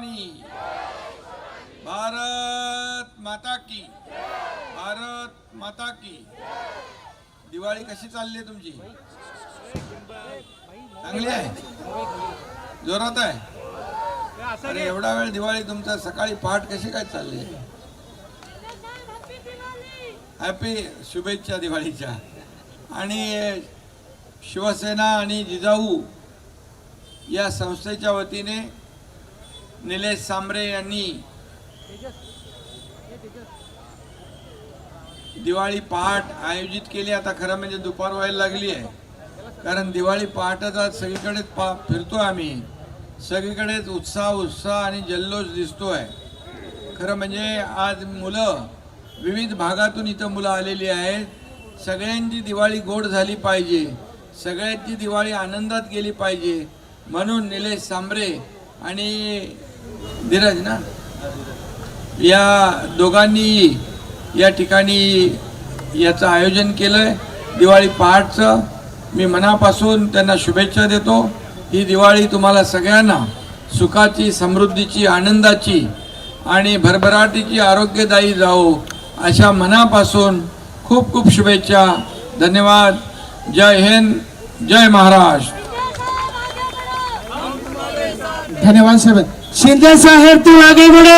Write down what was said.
भवानी भारत माता की। भारत माता की। दिवाळी कशी चालली आहे तुमची? चांगली आहे? जोरात आहे? अरे एवढा वेळ दिवाळी तुमचा सकाळी पहाट कशी काय चालली आहे? हॅपी शुभेच्छा दिवाळीच्या. आणि शिवसेना आणि जिजाऊ या संस्थेच्या वतीने निलेश सांबरे यांनी दिवाळी पहाट आयोजित केली. आता खरं म्हणजे दुपार व्हायला लागली आहे. कारण दिवाळी पहाटच आज सगळीकडेच पा फिरतो आम्ही. सगळीकडेच उत्साह उत्साह आणि जल्लोष दिसतोय. खरं म्हणजे आज मुलं विविध भागातून इथं मुलं आलेली आहेत. सगळ्यांची दिवाळी गोड झाली पाहिजे. सगळ्यांची दिवाळी आनंदात गेली पाहिजे. म्हणून निलेश सांबरे आणि धीरज ना? या दोघांनी या ठिकाणी याचं आयोजन केलंय. दिवाळी पहाटचं मी मनापासून त्यांना शुभेच्छा देतो. ही दिवाळी तुम्हाला सगळ्यांना सुखाची समृद्धीची आनंदाची आणि भरभराटीची आरोग्यदायी जाओ अशा मनापासून खूप खूप शुभेच्छा. धन्यवाद. जय हिंद. जय महाराष्ट्र. धन्यवाद साहेब शिंदे साहेब तू आगे बढ़ो